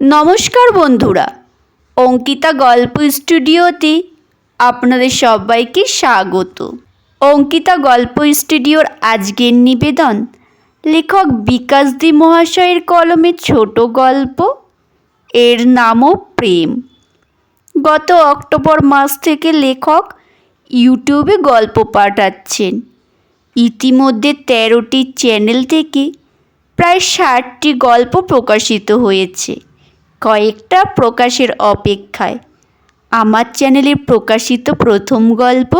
নমস্কার বন্ধুরা, অঙ্কিতা গল্প স্টুডিওতে আপনাদের সবাইকে স্বাগত। অঙ্কিতা গল্প স্টুডিওর আজকের নিবেদন, লেখক বিকাশ দি মহাশয়ের কলমে ছোট গল্প, এর নামও প্রেম। গত অক্টোবর মাস থেকে লেখক ইউটিউবে গল্প পাঠাচ্ছেন। ইতিমধ্যে তেরোটি চ্যানেল থেকে প্রায় ষাটটি গল্প প্রকাশিত হয়েছে। কয়েকটা প্রকাশের অপেক্ষায়। আমার চ্যানেলে প্রকাশিত প্রথম গল্প,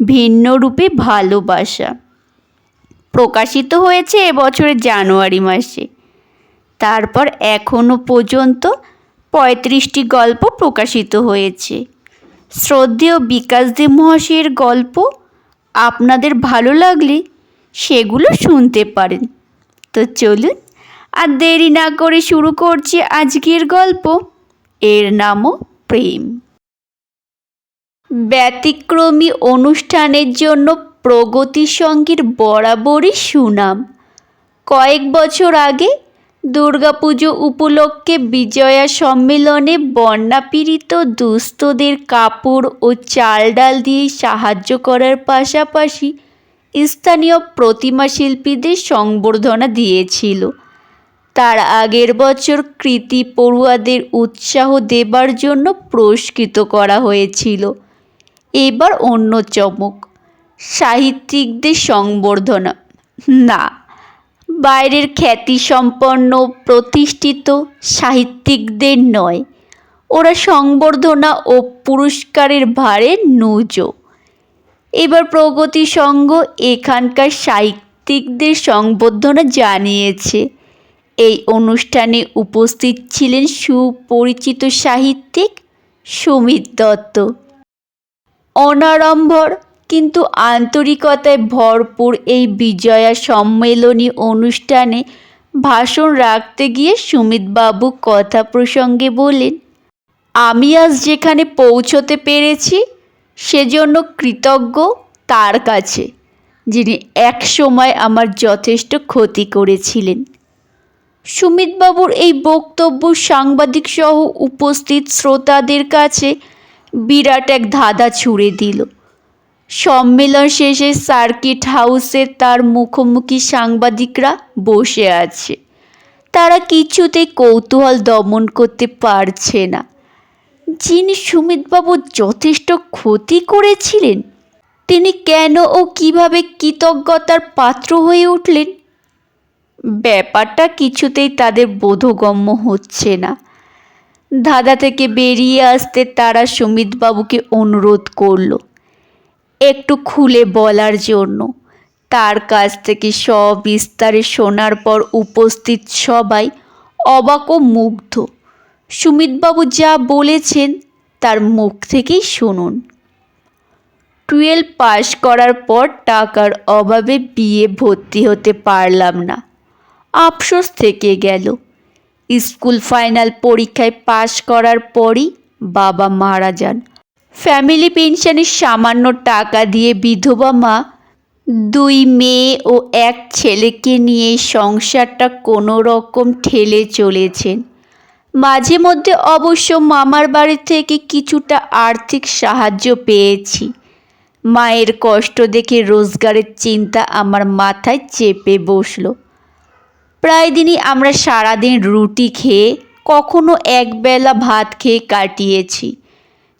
ভিন্ন রূপে ভালোবাসা। প্রকাশিত হয়েছে এবছরের জানুয়ারি মাসে। তারপর এখনও পর্যন্ত পঁয়ত্রিশটি গল্প প্রকাশিত হয়েছে। শ্রদ্ধেয় বিকাশ দে মহাশয়ের গল্প আপনাদের ভালো লাগলে সেগুলো শুনতে পারেন। তো চলুন আর দেরি না করে শুরু করছি আজকের গল্প। এর নামও প্রেম। ব্যতিক্রমী অনুষ্ঠানের জন্য প্রগতি সঙ্গীর বরাবরই সুনাম। কয়েক বছর আগে দুর্গাপুজো উপলক্ষে বিজয়া সম্মেলনে বন্যাপীড়িত দুস্থদের কাপড় ও চাল ডাল দিয়ে সাহায্য করার পাশাপাশি স্থানীয় প্রতিমা শিল্পীদের সংবর্ধনা দিয়েছিল। তার আগের বছর কৃতি পড়ুয়াদের উৎসাহ দেবার জন্য পুরস্কৃত করা হয়েছিল। এবার অন্য চমক, সাহিত্যিকদের সংবর্ধনা। না, বাইরের খ্যাতিসম্পন্ন, প্রতিষ্ঠিত সাহিত্যিকদের নয়। ওরা সংবর্ধনা ও পুরস্কারের ভারে নুজো। এবার প্রগতি সংঘ এখানকার সাহিত্যিকদের সংবর্ধনা জানিয়েছে। এই অনুষ্ঠানে উপস্থিত ছিলেন সুপরিচিত সাহিত্যিক সুমিত দত্ত। অনাড়ম্বর, কিন্তু আন্তরিকতায় ভরপুর এই বিজয়া সম্মেলনী অনুষ্ঠানে ভাষণ রাখতে গিয়ে সুমিতবাবু কথা প্রসঙ্গে বলেন আমি আজ যেখানে পৌঁছতে পেরেছি, সেজন্য কৃতজ্ঞ তার কাছে, যিনি এক সময় আমার যথেষ্ট ক্ষতি করেছিলেন। সুমিতবাবুর এই বক্তব্য সাংবাদিক সহ উপস্থিত শ্রোতাদের কাছে বিরাট এক ধাঁধা ছুড়ে দিল। সম্মেলন শেষে সার্কিট হাউসে তার মুখোমুখি সাংবাদিকরা বসে আছে। তারা কিছুতেই কৌতূহল দমন করতে পারছে না। যিনি সুমিতবাবু যথেষ্ট ক্ষতি করেছিলেন, তিনি কেন ও কীভাবে কৃতজ্ঞতার পাত্র হয়ে উঠলেন? ব্যাপারটা কিছুতেই তাদের বোধগম্য হচ্ছে না। ধাঁধা থেকে বেরিয়ে আসতে তারা সুমিতবাবুকে অনুরোধ করল, একটু খুলে বলার জন্য। তার কাছ থেকে সবিস্তারে শোনার পর উপস্থিত সবাই অবাক ও মুগ্ধ। সুমিতবাবু যা বলেছেন তার মুখ থেকেই শুনুন। টুয়েলভ পাশ করার পর টাকার অভাবে বিয়ে ভর্তি হতে পারলাম না। আফসোস থেকে গেল। স্কুল ফাইনাল পরীক্ষায় পাশ করার পরই বাবা মারা যান। ফ্যামিলি পেনশনের সামান্য টাকা দিয়ে বিধবা মা দুই মেয়ে ও এক ছেলেকে নিয়ে সংসারটা কোনো রকম ঠেলে চলেছেন। মাঝে মধ্যে অবশ্য মামার বাড়ি থেকে কিছুটা আর্থিক সাহায্য পেয়েছি। মায়ের কষ্ট দেখে রোজগারের চিন্তা আমার মাথায় চেপে বসল। প্রায় দিনই আমরা সারাদিন রুটি খেয়ে কখনো একবেলা ভাত খেয়ে কাটিয়েছি।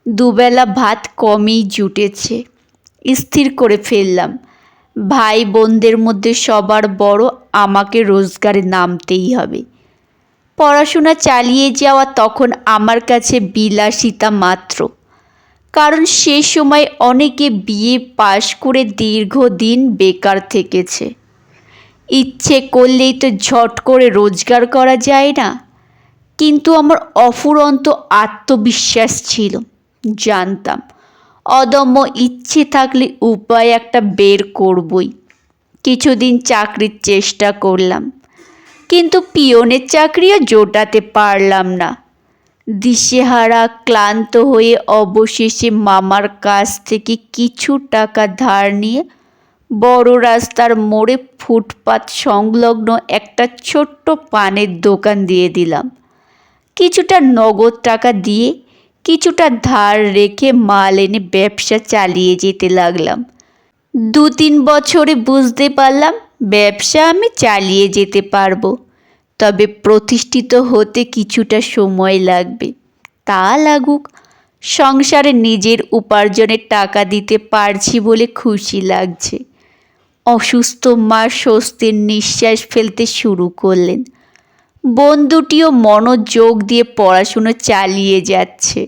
দুবেলা ভাত কমই জুটেছে। স্থির করে ফেললাম। ভাই বোনদের মধ্যে সবার বড় আমাকে রোজগারে নামতেই হবে। পড়াশোনা চালিয়ে যাওয়া তখন আমার কাছে বিলাসিতা মাত্র। কারণ সে সময় অনেকে বিয়ে পাশ করে দীর্ঘদিন বেকার থেকেছে। ইচ্ছে করলেই তো ঝট করে রোজগার করা যায় না। কিন্তু আমার অফুরন্ত আত্মবিশ্বাস ছিল, জানতাম। অদম্য ইচ্ছে থাকলে উপায় একটা বের করবই। কিছুদিন চাকরির চেষ্টা করলাম, কিন্তু পিয়নের চাকরিও জোটাতে পারলাম না। দিশেহারা ক্লান্ত হয়ে অবশেষে মামার কাছ থেকে কিছু টাকা ধার নিয়ে বড় রাস্তার মোড়ে ফুটপাত সংলগ্ন একটা ছোট্ট পানের দোকান দিয়ে দিলাম। কিছুটা নগদ টাকা দিয়ে কিছুটা ধার রেখে মাল এনে ব্যবসা চালিয়ে যেতে লাগলাম। দু তিন বছরে বুঝতে পারলাম ব্যবসা আমি চালিয়ে যেতে পারব, তবে প্রতিষ্ঠিত হতে কিছুটা সময় লাগবে। তা লাগুক, সংসারে নিজের উপার্জনের টাকা দিতে পারছি বলে খুশি লাগছে। অসুস্থ মা স্বস্তির নিঃশ্বাস ফেলতে শুরু করলেন। বন্ধুটিও মনোযোগ দিয়ে পড়াশুনো চালিয়ে যাচ্ছে।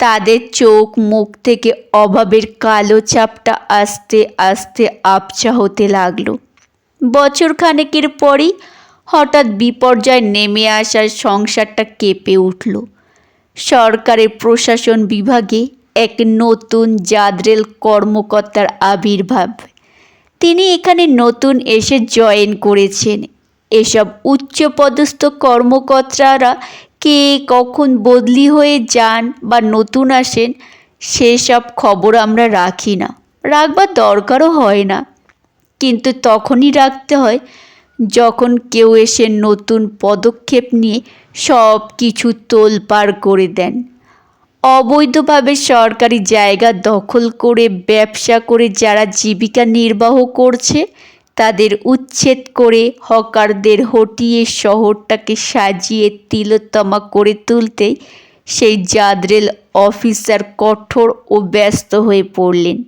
তাদের চোখ মুখ থেকে অভাবের কালো চাপটা আস্তে আস্তে আবছা হতে লাগল। বছর খানেকের পরেই হঠাৎ বিপর্যয় নেমে আসার সংসারটা কেঁপে উঠল। সরকারের প্রশাসন বিভাগে এক নতুন জাদরেল কর্মকর্তার আবির্ভাব। তিনি এখানে নতুন এসে জয়েন করেছেন। এসব উচ্চপদস্থ কর্মকর্তারা কে কখন বদলি হয়ে যান বা নতুন আসেন, সেসব খবর আমরা রাখি না। রাখবার দরকারও হয় না। কিন্তু তখনই রাখতে হয় যখন কেউ এসে নতুন পদক্ষেপ নিয়ে সব কিছু তোলপাড় করে দেন। অবৈধভাবে সরকারি জায়গা দখল করে ব্যবসা করে যারা জীবিকা নির্বাহ করছে, তাদের উচ্ছেদ করে হকারদের হটিয়ে শহরটাকে সাজিয়ে তিলোত্তমা করে তুলতে সেই জাদরেল অফিসার কঠোর ও ব্যস্ত হয়ে পড়লেন।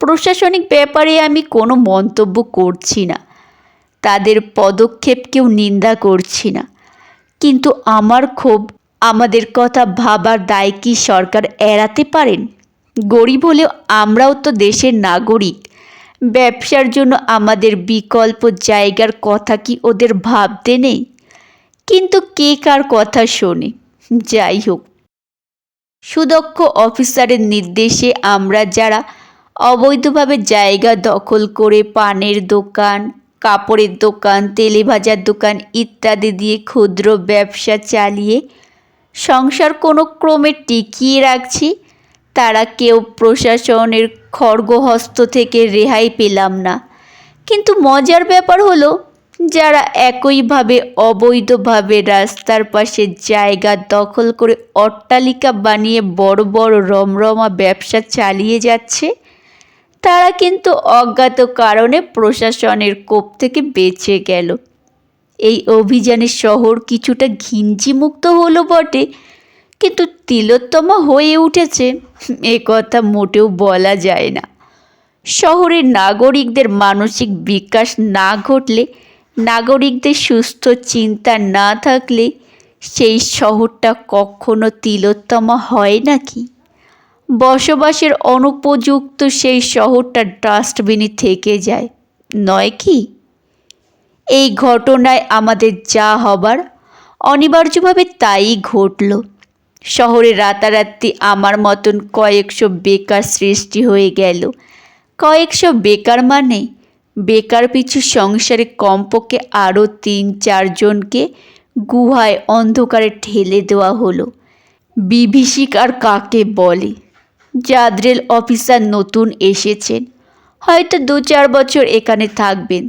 প্রশাসনিক ব্যাপারে আমি কোনো মন্তব্য করছি না। তাদের পদক্ষেপকেও নিন্দা করছি না। কিন্তু আমার ক্ষোভ আমাদের কথা ভাবার দায় কি সরকার এড়াতে পারেন? গরিব হলেও আমরাও তো দেশের নাগরিক। ব্যবসার জন্য আমাদের বিকল্প জায়গার কথা কি ওদের ভাবতে নেই? কিন্তু কে কার কথা শোনে? যাই হোক। সুদক্ষ অফিসারের নির্দেশে আমরা যারা অবৈধভাবে জায়গা দখল করে পানের দোকান, কাপড়ের দোকান তেলে ভাজার দোকান ইত্যাদি দিয়ে ক্ষুদ্র ব্যবসা চালিয়ে সংসার কোনো ক্রমে টিকিয়ে রাখছি, তারা কেউ প্রশাসনের খড়গহস্ত থেকে রেহাই পেলাম না। কিন্তু মজার ব্যাপার হলো, যারা একইভাবে অবৈধভাবে রাস্তার পাশে জায়গা দখল করে অট্টালিকা বানিয়ে বড় বড় রমরমা ব্যবসা চালিয়ে যাচ্ছে, তারা কিন্তু অজ্ঞাত কারণে প্রশাসনের কোপ থেকে বেঁচে গেল। এই অভিযানে শহর কিছুটা ঘিঞ্জিমুক্ত হলো বটে, কিন্তু তিলোত্তমা হয়ে উঠেছে। এ কথা মোটেও বলা যায় না। শহরের নাগরিকদের মানসিক বিকাশ না ঘটলে, নাগরিকদের সুস্থ চিন্তা না থাকলে, সেই শহরটা কখনো তিলোত্তমা হয় নাকি? বসবাসের অনুপযুক্ত সেই শহরটা ডাস্টবিনে থেকে যায়, নয় কি? এই ঘটনায় আমাদের যা হবার, অনিবার্যভাবে তাই ঘটল। শহরে রাতারাতি আমার মতন কয়েকশো বেকার সৃষ্টি হয়ে গেল। কয়েকশো বেকার মানে? বেকার পিছু সংসারে কমপক্ষে আরও তিন চারজনকে গুহায় অন্ধকারে ঠেলে দেওয়া হলো। বিভীষিকার কাকে বলে? জাদরেল অফিসার নতুন এসেছেন। হয়তো দু চার বছর এখানে থাকবেন।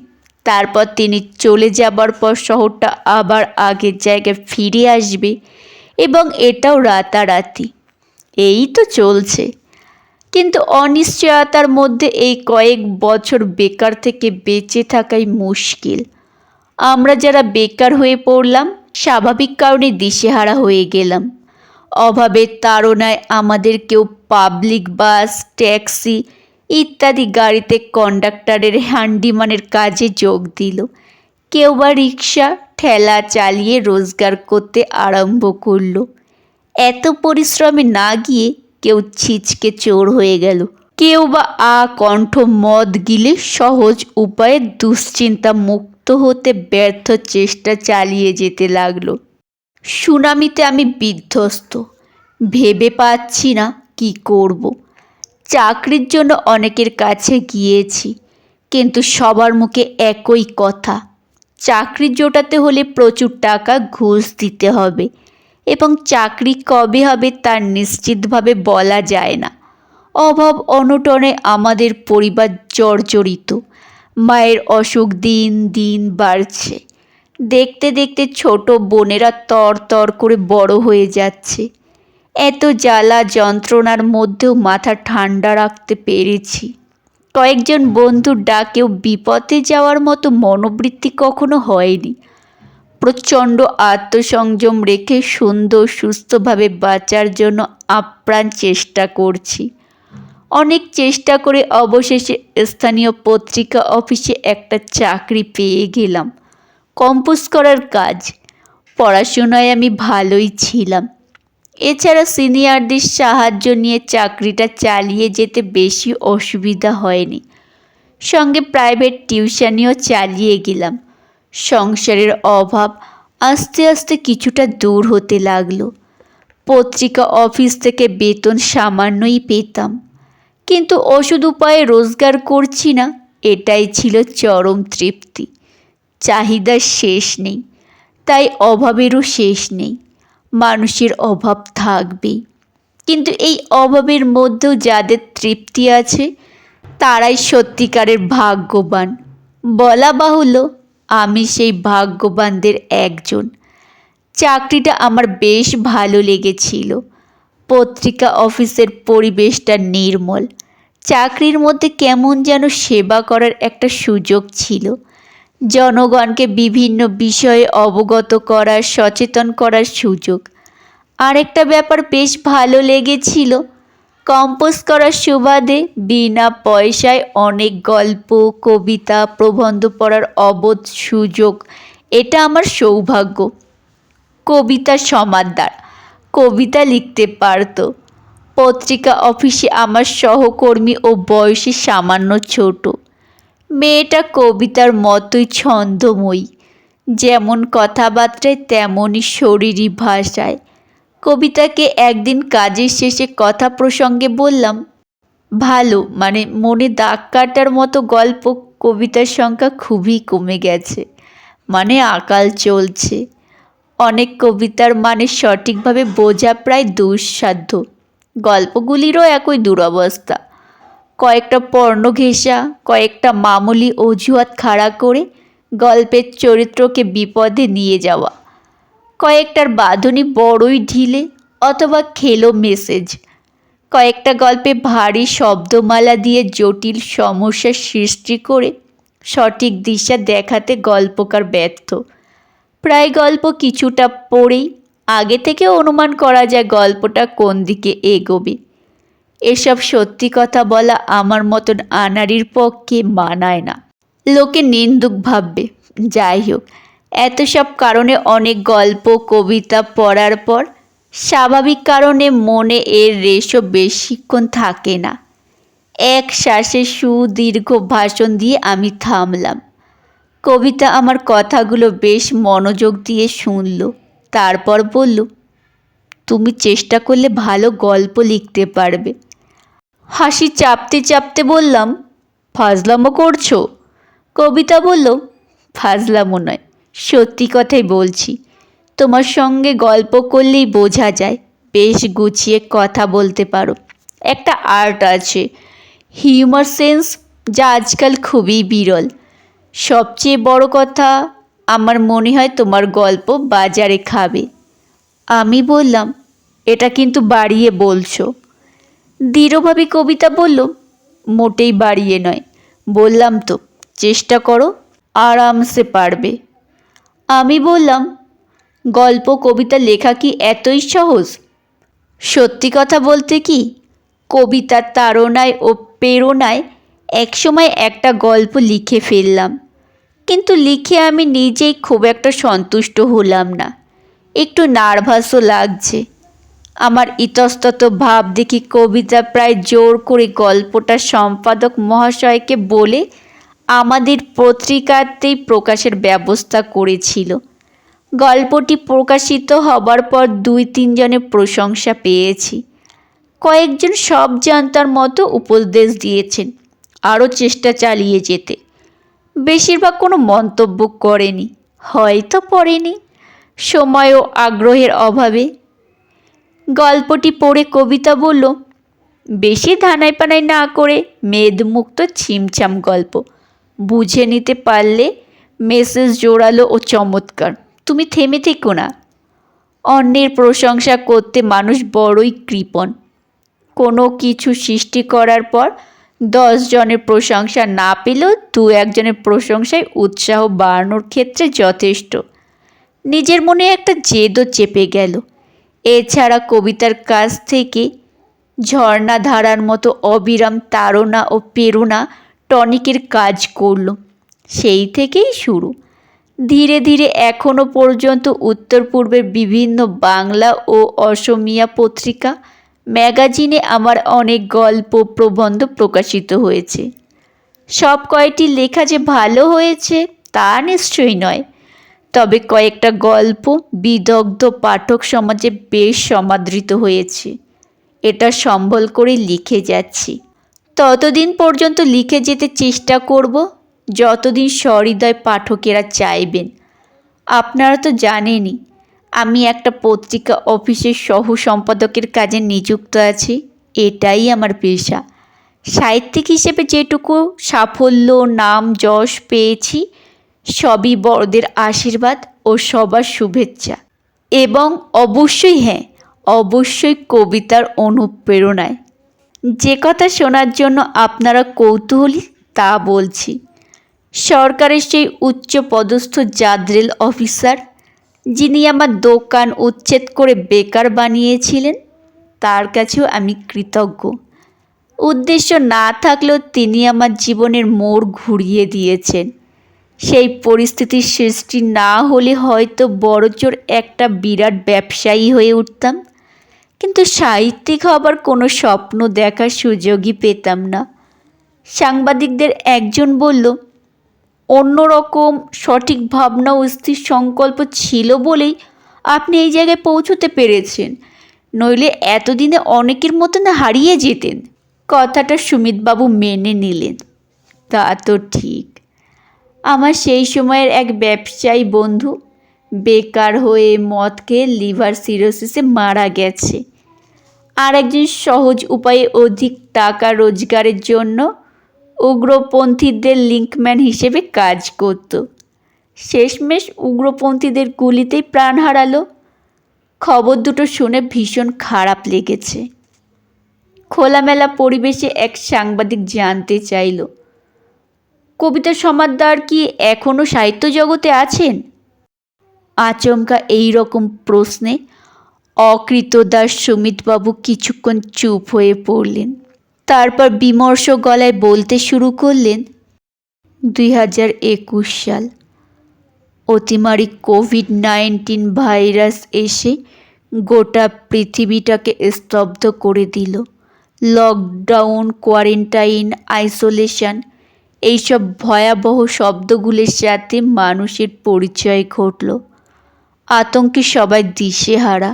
তারপর তিনি চলে যাবার পর শহরটা আবার আগের জায়গায় ফিরে আসবে এবং এটাও রাতারাতি। এই তো চলছে। কিন্তু অনিশ্চয়তার মধ্যে এই কয়েক বছর বেকার থেকে বেঁচে থাকাই মুশকিল। আমরা যারা বেকার হয়ে পড়লাম, স্বাভাবিক কারণে দিশেহারা হয়ে গেলাম। অভাবের তাড়নায় আমাদের কেউ পাবলিক বাস, ট্যাক্সি ইত্যাদি গাড়িতে কন্ডাক্টরের হ্যান্ডিম্যানের কাজে যোগ দিল। কেউ বা রিক্সা ঠেলা চালিয়ে রোজগার করতে আরম্ভ করল। এত পরিশ্রমে না গিয়ে কেউ ছিচকে চোর হয়ে গেল। কেউ বা আ কণ্ঠ মদ গিলে সহজ উপায়ে দুশ্চিন্তা মুক্ত হতে ব্যর্থ চেষ্টা চালিয়ে যেতে লাগল। সুনামিতে আমি বিধ্বস্ত। ভেবে পাচ্ছি না কি করব। চাকরির জন্য অনেকের কাছে গিয়েছি, কিন্তু সবার মুখে একই কথা। চাকরি জোটাতে হলে প্রচুর টাকা ঘুষ দিতে হবে এবং চাকরি কবে হবে তার নিশ্চিতভাবে বলা যায় না। অভাব অনটনে আমাদের পরিবার জর্জরিত। মায়ের অসুখ দিন দিন বাড়ছে। দেখতে দেখতে ছোট বোনেরা তর তর করে বড় হয়ে যাচ্ছে। এত জ্বালা যন্ত্রণার মধ্যেও মাথা ঠান্ডা রাখতে পেরেছি। কয়েকজন বন্ধুর ডাকেও বিপদে যাওয়ার মতো মনোবৃত্তি কখনো হয়নি। প্রচণ্ড আত্মসংযম রেখে সুন্দর, সুস্থভাবে বাঁচার জন্য আপ্রাণ চেষ্টা করছি। অনেক চেষ্টা করে অবশেষে স্থানীয় পত্রিকা অফিসে একটা চাকরি পেয়ে গেলাম। কম্পোজ করার কাজ। পড়াশোনায় আমি ভালোই ছিলাম। এছাড়া সিনিয়রদের সাহায্য নিয়ে চাকরিটা চালিয়ে যেতে বেশি অসুবিধা হয়নি। সঙ্গে প্রাইভেট টিউশনিও চালিয়ে গেলাম। সংসারের অভাব আস্তে আস্তে কিছুটা দূর হতে লাগল। পত্রিকা অফিস থেকে বেতন সামান্যই পেতাম। কিন্তু ওষুধ উপায়ে রোজগার করছি না, এটাই ছিল চরম তৃপ্তি। চাহিদার শেষ নেই, তাই অভাবেরও শেষ নেই। মানুষের অভাব থাকবেই। কিন্তু এই অভাবের মধ্যেও যাদের তৃপ্তি আছে, তারাই সত্যিকারের ভাগ্যবান। বলা বাহুল্য, আমি সেই ভাগ্যবানদের একজন। চাকরিটা আমার বেশ ভালো লেগেছিল। পত্রিকা অফিসের পরিবেশটা নির্মল। চাকরির মধ্যে কেমন যেন সেবা করার একটা সুযোগ ছিল। জনগণকে বিভিন্ন বিষয়ে অবগত করার, সচেতন করার সুযোগ। আরেকটা ব্যাপার বেশ ভালো লেগেছিল। কম্পোজ করার সুবাদে বিনা পয়সায় অনেক গল্প, কবিতা, প্রবন্ধ পড়ার অবোধ সুযোগ। এটা আমার সৌভাগ্য। কবিতা সমাদার কবিতা লিখতে পারতো। পত্রিকা অফিসে আমার সহকর্মী ও বয়সে সামান্য ছোট। মেয়েটা কবিতার মতোই ছন্দময়ী। যেমন কথাবার্তায়, তেমনই শরীরী ভাষায়। কবিতাকে একদিন কাজের শেষে কথা প্রসঙ্গে বললাম, ভালো মানে মনে দাগ কাটার মতো গল্প, কবিতার সংখ্যা খুবই কমে গেছে। মানে আকাল চলছে। অনেক কবিতার মানে সঠিকভাবে বোঝা প্রায় দুঃসাধ্য। গল্পগুলিরও একই দুরবস্থা। কয়েকটা পর্ণ ঘেঁষা, কয়েকটা মামুলি অজুহাত খাড়া করে গল্পের চরিত্রকে বিপদে নিয়ে যাওয়া। কয়েকটার বাঁধনি বড়ই ঢিলে অথবা খেলো মেসেজ। কয়েকটা গল্পে ভারী শব্দমালা দিয়ে জটিল সমস্যার সৃষ্টি করে সঠিক দিশা দেখাতে গল্পকার ব্যর্থ। প্রায় গল্প কিছুটা পড়েই আগে থেকে অনুমান করা যায় গল্পটা কোন দিকে এগোবে। এসব সত্যি কথা বলা আমার মতন আনারির পক্ষে মানায় না। লোকে নিন্দুক ভাববে। যাই হোক, এত সব কারণে অনেক গল্প, কবিতা পড়ার পর স্বাভাবিক কারণে মনে এর রেশও বেশিক্ষণ থাকে না। এক শ্বাসে সুদীর্ঘ ভাষণ দিয়ে আমি থামলাম। কবিতা আমার কথাগুলো বেশ মনোযোগ দিয়ে শুনল, তারপর বলল, তুমি চেষ্টা করলে ভালো গল্প লিখতে পারবে। হাসি চাপতে চাপতে বললাম, ফাজলামো করছ? কবিতা বলল, ফাজলামো নয়, সত্যি কথাই বলছি। তোমার সঙ্গে গল্প করলেই বোঝা যায়, বেশ গুছিয়ে কথা বলতে পারো। একটা আর্ট আছে, হিউমার সেন্স, যা আজকাল খুবই বিরল। সবচেয়ে বড় কথা, আমার মনে হয় তোমার গল্প বাজারে খাবে। আমি বললাম, এটা কিন্তু বাড়িয়ে বলছো। দৃঢ়ভাবে কবিতা বলল, মোটেই বাড়িয়ে নয়। বললাম তো, চেষ্টা করো, আরামসে পারবে। আমি বললাম, গল্প, কবিতা, লেখা কি এতই সহজ? সত্যি কথা বলতে কি, কবিতার তাড়নায় ও প্রেরণায় একসময় একটা গল্প লিখে ফেললাম। কিন্তু লিখে আমি নিজেই খুব একটা সন্তুষ্ট হলাম না। একটু নার্ভাসও লাগছে। আমার ইতস্তত ভাব দেখি কবিতা প্রায় জোর করে গল্পটা সম্পাদক মহাশয়কে বলে আমাদের পত্রিকাতেই প্রকাশের ব্যবস্থা করেছিল। গল্পটি প্রকাশিত হবার পর দুই তিনজনের প্রশংসা পেয়েছি। কয়েকজন সব জানতার মতো উপদেশ দিয়েছেন, আরও চেষ্টা চালিয়ে যেতে। বেশিরভাগ কোনো মন্তব্য করেনি, হয়তো পড়েনি। সময় ও আগ্রহের অভাবে গল্পটি পড়ে কবিতা বলল, বেশি ধানাই পানাই না করে মেদমুক্ত ছিমছাম গল্প। বুঝে নিতে পারলে মেসেজ জোরালো ও চমৎকার। তুমি থেমে থেকো না। অন্যের প্রশংসা করতে মানুষ বড়ই কৃপণ। কোনো কিছু সৃষ্টি করার পর দশ জনের প্রশংসা না পেলেও দু একজনের প্রশংসায় উৎসাহ বাড়ানোর ক্ষেত্রে যথেষ্ট। নিজের মনে একটা জেদও চেপে গেল। এছাড়া কবিতার কাছ থেকে ঝর্ণা ধারার মতো অবিরাম তাড়না ও প্রেরণা টনিকের কাজ করল। সেই থেকেই শুরু। ধীরে ধীরে এখনও পর্যন্ত উত্তর পূর্বের বিভিন্ন বাংলা ও অসমিয়া পত্রিকা, ম্যাগাজিনে আমার অনেক গল্প প্রবন্ধ প্রকাশিত হয়েছে। সব কয়টি লেখা যে ভালো হয়েছে তা নিশ্চয়ই নয়। তবে কয়েকটা গল্প বিদগ্ধ পাঠক সমাজে বেশ সমাদৃত হয়েছে। এটা সম্বল করে লিখে যাচ্ছি। ততদিন পর্যন্ত লিখে যেতে চেষ্টা করব, যতদিন সহৃদয় পাঠকেরা চাইবেন। আপনারা তো জানেনই, আমি একটা পত্রিকা অফিসের সহ সম্পাদকের কাজে নিযুক্ত আছি, এটাই আমার পেশা। সাহিত্যিক হিসেবে যেটুকু সাফল্য, নাম, যশ পেয়েছি সবই বড়দের আশীর্বাদ ও সবার শুভেচ্ছা। এবং অবশ্যই হ্যাঁ অবশ্যই কবিতার অনুপ্রেরণায়। যে কথা শোনার জন্য আপনারা কৌতূহলী, তা বলছি। সরকারের সেই উচ্চ পদস্থ জাদ্রেল অফিসার, যিনি আমার দোকান উচ্ছেদ করে বেকার বানিয়েছিলেন, তার কাছেও আমি কৃতজ্ঞ। উদ্দেশ্য না থাকলেও তিনি আমার জীবনের মোড় ঘুরিয়ে দিয়েছেন। সেই পরিস্থিতির সৃষ্টি না হলে হয়তো বড়জোর একটা বিরাট ব্যবসায়ী হয়ে উঠতাম। কিন্তু সাহিত্যিক হবার কোনো স্বপ্ন দেখার সুযোগই পেতাম না। সাংবাদিকদের একজন বলল, অন্যরকম সঠিক ভাবনা ও স্থির সংকল্প ছিল বলেই আপনি এই জায়গায় পৌঁছতে পেরেছেন। নইলে এতদিনে অনেকের মতন হারিয়ে যেতেন। কথাটা সুমিতবাবু মেনে নিলেন। তা তো ঠিক। আমার সেই সময়ের এক ব্যবসায়ী বন্ধু বেকার হয়ে মদ খেয়ে লিভার সিরোসিসে মারা গেছে। আর একজন সহজ উপায়ে অধিক টাকা রোজগারের জন্য উগ্রপন্থীদের লিঙ্কম্যান হিসেবে কাজ করত। শেষমেশ উগ্রপন্থীদের গুলিতেই প্রাণ হারালো। খবর দুটো শুনে ভীষণ খারাপ লেগেছে। খোলামেলা পরিবেশে এক সাংবাদিক জানতে চাইল কবিতা সমাদ্দার কি এখনও সাহিত্য জগতে আছেন? আচমকা এই রকম প্রশ্নে অকৃতদাস সুমিতবাবু কিছুক্ষণ চুপ হয়ে পড়লেন। তারপর বিমর্ষ গলায় বলতে শুরু করলেন, দুই হাজার একুশ সাল অতিমারি কোভিড নাইন্টিন ভাইরাস এসে গোটা পৃথিবীটাকে স্তব্ধ করে দিল। লকডাউন, কোয়ারেন্টাইন, আইসোলেশন এইসব ভয়াবহ শব্দগুলির সাথে মানুষের পরিচয় ঘটল। আতঙ্কে সবাই দিশেহারা।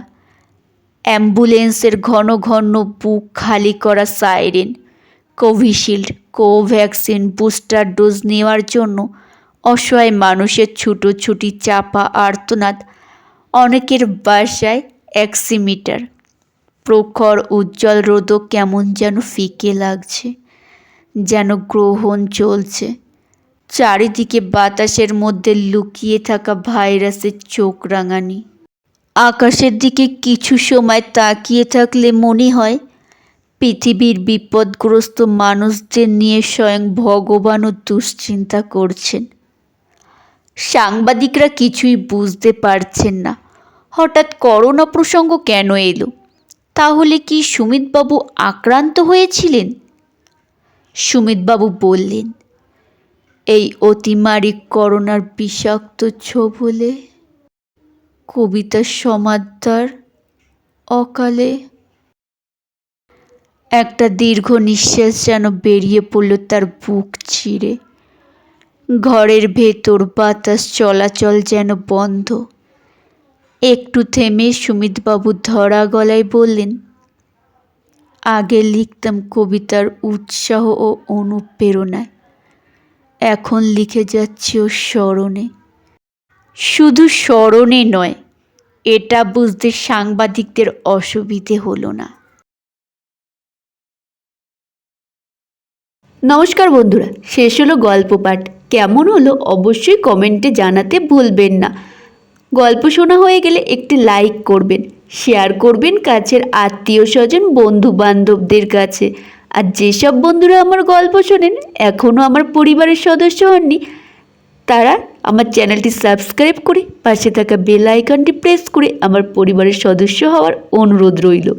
অ্যাম্বুলেন্সের ঘন ঘন বুক খালি করা siren, Covishield, Covaxin, booster dose নেওয়ার জন্য অসহায় মানুষের ছুটোছুটি চাপা আর্তনাদ, অনেকের বাসায় অ্যাক্সিমিটার। প্রখর, উজ্জ্বল রোদও কেমন যেন ফিকে লাগছে। যেন গ্রহণ চলছে। চারিদিকে বাতাসের মধ্যে লুকিয়ে থাকা ভাইরাসের চোখ রাঙানি। আকাশের দিকে কিছু সময় তাকিয়ে থাকলে মনে হয়, পৃথিবীর বিপদগ্রস্ত মানুষদের নিয়ে স্বয়ং ভগবানও দুশ্চিন্তা করছেন। সাংবাদিকরা কিছুই বুঝতে পারছেন না। হঠাৎ করোনা প্রসঙ্গ কেন এলো? তাহলে কি সুমিতবাবু আক্রান্ত হয়েছিলেন? সুমিতবাবু বললেন, এই অতিমারি করোনার বিষাক্ত ছোবলে কবিতা সমাদ্দার অকালে একটা দীর্ঘ নিঃশ্বাস যেন বেরিয়ে পড়ল তার বুক ছিঁড়ে ঘরের ভেতর বাতাস চলাচল যেন বন্ধ। একটু থেমে সুমিতবাবু ধরা গলায় বললেন আগে লিখতাম কবিতার উৎসাহ ও অনুপ্রেরণায় এখন লিখে যাচ্ছি ও স্মরণে। শুধু স্মরণে নয়, এটা বুঝতে সাংবাদিকদের অসুবিধে হলো না। নমস্কার বন্ধুরা, শেষ হলো গল্প পাঠ। কেমন হলো অবশ্যই কমেন্টে জানাতে ভুলবেন না। গল্প শোনা হয়ে গেলে একটি লাইক করবেন। শেয়ার করবেন কাছের আত্মীয় স্বজন বন্ধু বান্ধবদের কাছে। আর যেসব বন্ধুরা আমার গল্প শোনেন এখনও আমার পরিবারের সদস্য হননি, তারা আমার চ্যানেলটি সাবস্ক্রাইব করে পাশে থাকা বেল আইকনটি প্রেস করে আমার পরিবারের সদস্য হওয়ার অনুরোধ রইল।